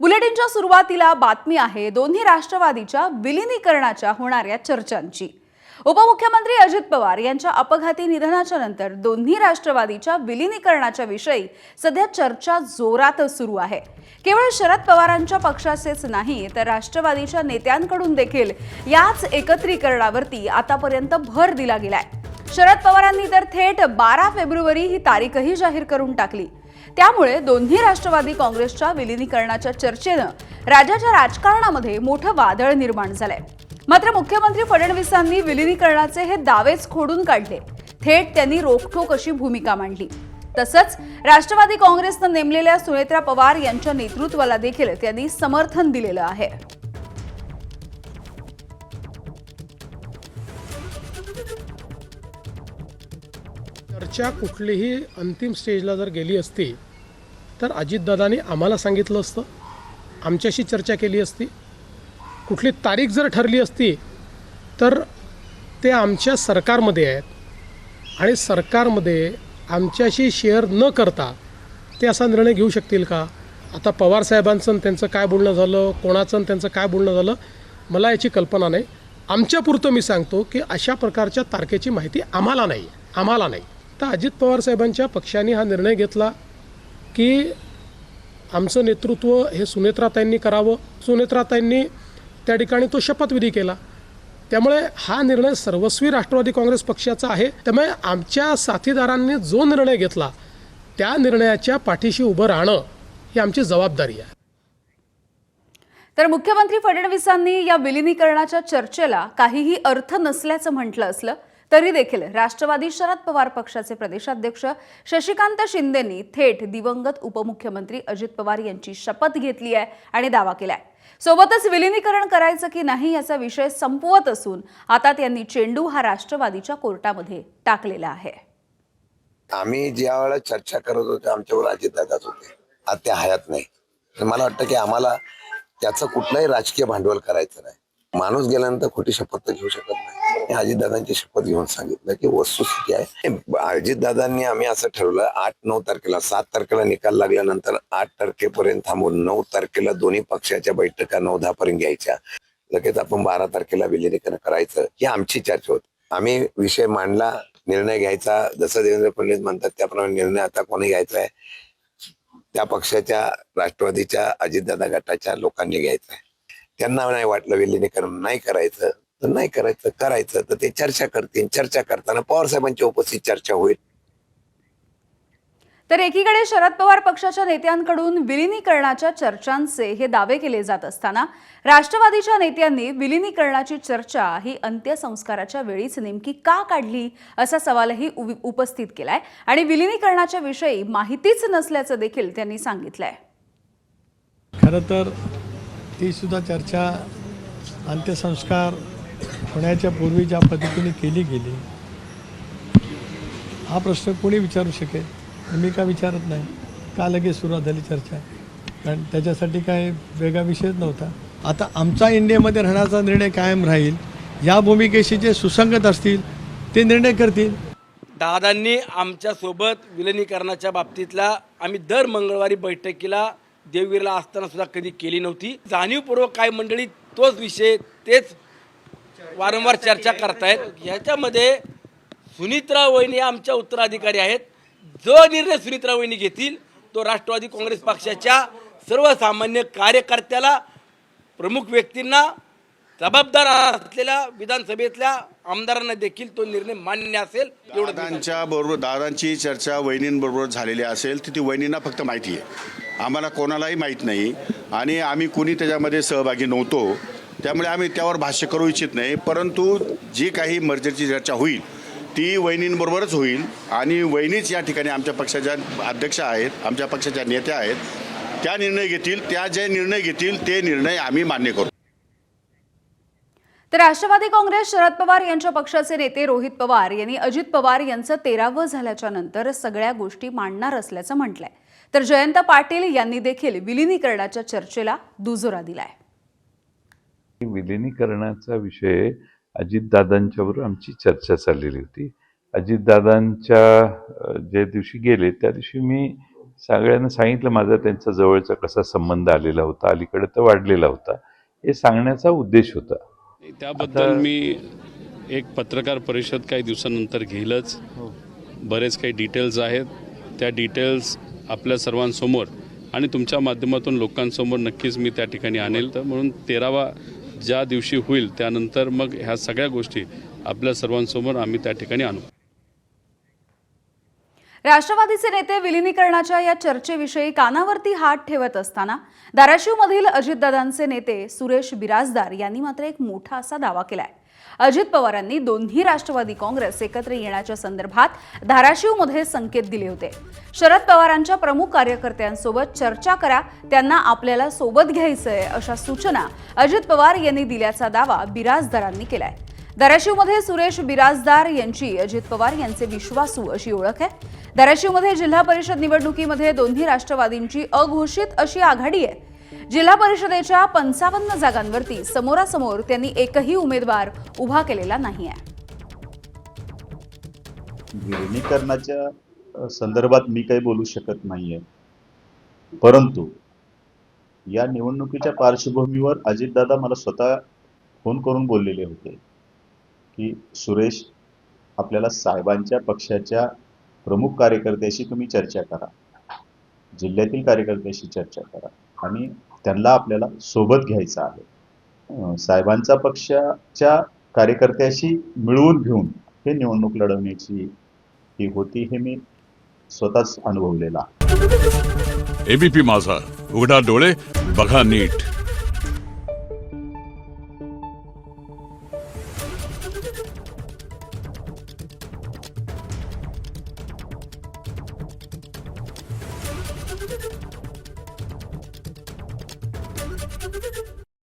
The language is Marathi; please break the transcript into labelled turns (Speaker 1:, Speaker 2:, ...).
Speaker 1: बुलेटिनच्या सुरुवातीला बातमी आहे दोन्ही राष्ट्रवादीच्या विलिनीकरणाच्या होणाऱ्या चर्चांची. उपमुख्यमंत्री अजित पवार यांच्या अपघाती निधनाच्या नंतर दोन्ही राष्ट्रवादीच्या विलिनीकरणाच्या विषयी सध्या चर्चा जोरात सुरू आहे. केवळ शरद पवारांच्या पक्षाचेच नाही तर राष्ट्रवादीच्या नेत्यांकडून देखील याच एकत्रीकरणावरती आतापर्यंत भर दिला गेलाय. शरद पवारांनी तर थेट बारा फेब्रुवारी ही तारीखही जाहीर करून टाकली. त्यामुळे दोन्ही राष्ट्रवादी काँग्रेसच्या विलिनीकरणाच्या चर्चेनं राज्याच्या राजकारणामध्ये मोठं वादळ निर्माण झालंय. मात्र मुख्यमंत्री फडणवीसांनी विलिनीकरणाचे हे दावेच खोडून काढले. थेट त्यांनी रोखठोक अशी भूमिका मांडली. तसंच राष्ट्रवादी काँग्रेसनं नेमलेल्या सुनेत्रा पवार यांच्या नेतृत्वाला देखील त्यांनी समर्थन दिलेलं आहे.
Speaker 2: चर्चा कुठलीही अंतिम स्टेजला जर गेली असती तर अजितदादांनी आम्हाला सांगितलं असतं. आमच्याशी चर्चा केली असती. कुठली तारीख जर ठरली असती तर ते आमच्या सरकारमध्ये आहेत. आणि सरकारमध्ये आमच्याशी शेअर न करता ते असा निर्णय घेऊ शकतील का? आता पवारसाहेबांचं साहेबांचं त्यांचं काय बोलणं झालं? कोणाचं त्यांचं काय बोलणं झालं? मला याची कल्पना नाही. आमच्यापुरतं मी सांगतो की अशा प्रकारच्या तारखेची माहिती आम्हाला नाही. आम्हाला नाही. तर अजित पवार साहेबांच्या पक्षाने हा निर्णय घेतला की आमचं नेतृत्व हे सुनेत्राताईंनी करावं. सुनेत्राताईंनी त्या ठिकाणी तो शपथविधी केला. त्यामुळे हा निर्णय सर्वस्वी राष्ट्रवादी काँग्रेस पक्षाचा आहे. त्यामुळे आमच्या साथीदारांनी जो निर्णय घेतला त्या निर्णयाच्या पाठीशी उभं राहणं ही आमची जबाबदारी आहे.
Speaker 1: तर मुख्यमंत्री फडणवीसांनी या विलिनीकरणाच्या चर्चेला काहीही अर्थ नसल्याचं म्हटलं असलं तरी देखील राष्ट्रवादी शरद पवार पक्षाचे प्रदेशाध्यक्ष शशिकांत शिंदेंनी थेट दिवंगत उपमुख्यमंत्री अजित पवार यांची शपथ घेतली आहे आणि दावा केलाय. सोबतच विलिनीकरण करायचं की नाही याचा विषय संपवत असून आता त्यांनी चेंडू हा राष्ट्रवादीच्या कोर्टामध्ये टाकलेला आहे.
Speaker 3: आम्ही ज्या वेळेला चर्चा करत होतो आमच्यावर अजितदादाच होते. आता हयात नाही. मला वाटतं की आम्हाला त्याचं कुठलंही राजकीय भांडवल करायचं नाही. माणूस गेल्यानंतर खोटी शपथ तर घेऊ शकत नाही. अजितदादांची शपथ घेऊन सांगितलं की वस्तुस्थिती आहे. अजितदादांनी आम्ही असं ठरवलं आठ नऊ तारखेला सात तारखेला निकाल लागल्यानंतर आठ तारखेपर्यंत थांबून नऊ तारखेला दोन्ही पक्षाच्या बैठका नऊ दहा पर्यंत घ्यायच्या. लगेच आपण बारा तारखेला विलिनीकरण करायचं ही आमची चर्चा होती. आम्ही विषय मांडला निर्णय घ्यायचा. जसं देवेंद्र फडणवीस म्हणतात त्याप्रमाणे निर्णय आता कोणी घ्यायचा आहे? त्या पक्षाच्या राष्ट्रवादीच्या अजितदादा गटाच्या लोकांनी घ्यायचा आहे. त्यांना नाही वाटलं विलिनीकरण नाही करायचं तर नाही करायचं करायचं. तर ते चर्चा करतील. चर्चा करताना पवार साहेबांची उपस्थित चर्चा होईल.
Speaker 1: तर एकीकडे शरद पवार पक्षाच्या नेत्यांकडून विलिनीकरणाच्या चर्चांचे हे दावे केले जात असताना राष्ट्रवादीच्या नेत्यांनी विलिनीकरणाची चर्चा ही अंत्यसंस्काराच्या वेळीच नेमकी का काढली असा सवालही उपस्थित केलाय. आणि विलिनीकरणाच्या विषयी माहितीच नसल्याचं देखील त्यांनी सांगितलंय.
Speaker 4: खरं तर तीसुद्धा चर्चा अंत्यसंस्कार होण्याच्या पूर्वी ज्या पद्धतीने केली गेली हा प्रश्न कोणी विचारू शकेल? मी का विचारत नाही? का लगेच सुरुवात झाली चर्चा? कारण त्याच्यासाठी काय वेगळा विषयच नव्हता. आता आमचा इंडियामध्ये राहण्याचा निर्णय कायम राहील. या भूमिकेशी जे सुसंगत असतील ते निर्णय करतील.
Speaker 5: दादांनी आमच्यासोबत विलिनीकरणाच्या बाबतीतला आम्ही दर मंगळवारी बैठकीला देवगिरीला असताना सुद्धा कधी केली नव्हती. जाणीवपूर्वक काय मंडळी तोच विषय तेच वारंवार चर्चा करतायत. ह्याच्यामध्ये सुनित्रा वहिनी आमच्या उत्तराधिकारी आहेत. जो निर्णय सुनित्रा वहिनी घेतील तो राष्ट्रवादी काँग्रेस पक्षाच्या सर्वसामान्य कार्यकर्त्याला प्रमुख व्यक्तींना जबाबदार असलेल्या विधानसभेतल्या आमदारांना देखील तो निर्णय मान्य असेल एवढं
Speaker 6: दादांच्या बरोबर दादांची चर्चा वहिनींबरोबर झालेली असेल तर ती वहिनींना फक्त माहिती आहे. आम्हाला कोणालाही माहीत नाही आणि आम्ही कुणी त्याच्यामध्ये सहभागी नव्हतो. त्यामुळे आम्ही त्यावर भाष्य करू इच्छित नाही. परंतु जी काही मर्जरची चर्चा होईल ती वहिनींबरोबरच होईल आणि वहिनीच या ठिकाणी आमच्या पक्षाच्या अध्यक्ष आहेत आमच्या पक्षाच्या नेत्या आहेत. त्या निर्णय घेतील त्या जे निर्णय घेतील ते निर्णय आम्ही मान्य करू.
Speaker 1: तर राष्ट्रवादी काँग्रेस शरद पवार यांच्या पक्षाचे नेते रोहित पवार यांनी अजित पवार यांचं तेरावं झाल्याच्यानंतर सगळ्या गोष्टी मांडणार असल्याचं म्हटलंय. तर जयंत पाटील यांनी देखील विलिनीकरणाच्या चर्चेला दुजोरा दिलाय.
Speaker 7: विलिनीकरणाचा विषय अजितदादांच्याबरोबर आमची चर्चा चाललेली होती. अजितदादांच्या ज्या दिवशी गेले त्या दिवशी मी सगळ्यांना सांगितलं माझा त्यांचा जवळचा कसा संबंध आलेला होता अलीकडे तर वाढलेला होता. हे सांगण्याचा उद्देश होता.
Speaker 8: त्याबद्दल मी एक पत्रकार परिषद काही दिवसानंतर घेईलच. बरेच काही डिटेल्स आहेत. त्या डिटेल्स आपल्या सर्वांसमोर आणि तुमच्या माध्यमातून लोकांसमोर नक्कीच मी त्या ठिकाणी आणेल. तर म्हणून तेरावा ज्या दिवशी होईल त्यानंतर मग ह्या सगळ्या गोष्टी आपल्या सर्वांसमोर आम्ही त्या ठिकाणी आणू.
Speaker 1: राष्ट्रवादीचे नेते विलिनीकरणाच्या या चर्चेविषयी कानावरती हात ठेवत असताना धाराशिवमधील अजितदादांचे नेते सुरेश बिराजदार यांनी मात्र एक मोठा असा दावा केलाय. अजित पवारांनी दोन्ही राष्ट्रवादी काँग्रेस एकत्र येण्याच्या संदर्भात धाराशिवमध्ये संकेत दिले होते. शरद पवारांच्या प्रमुख कार्यकर्त्यांसोबत चर्चा करा त्यांना आपल्याला सोबत घ्यायचंय अशा सूचना अजित पवार यांनी दिल्याचा दावा बिराजदारांनी केलाय. धाराशिवमध्ये सुरेश बिराजदार यांची अजित पवार यांचे विश्वासू अशी ओळख आहे. धाराशिवमध्ये जिल्हा परिषद निवडणुकीमध्ये दोन्ही राष्ट्रवादींची अघोषित अशी आघाडी आहे. जिल्हा परिषदेच्या पंचावन्न जागांवरती समोरासमोर त्यांनी एकही उमेदवार उभा केलेला नाही आहे.
Speaker 9: विलिनीकरणाच्या संदर्भात मी काही बोलू शकत नाहीये. परंतु या निवडणुकीच्या पार्श्वभूमीवर अजितदादा मला स्वतः फोन करून बोललेले होते. की सुरेश आपल्याला साहेबांच्या पक्षाच्या प्रमुख कार्यकर्त्याशी तुम्ही चर्चा करा. जिल्ह्यातील कार्यकर्त्याशी चर्चा करा. आणि त्यांना आपल्याला सोबत घ्यायचं आहे. साहेबांचा पक्षाच्या कार्यकर्त्याशी मिळवून घेऊन हे निवडणूक लढवण्याची ही होती हे मी स्वतःच अनुभवलेला
Speaker 10: एबीपी माझा. उघडा डोळे बघा नीट. Thank you.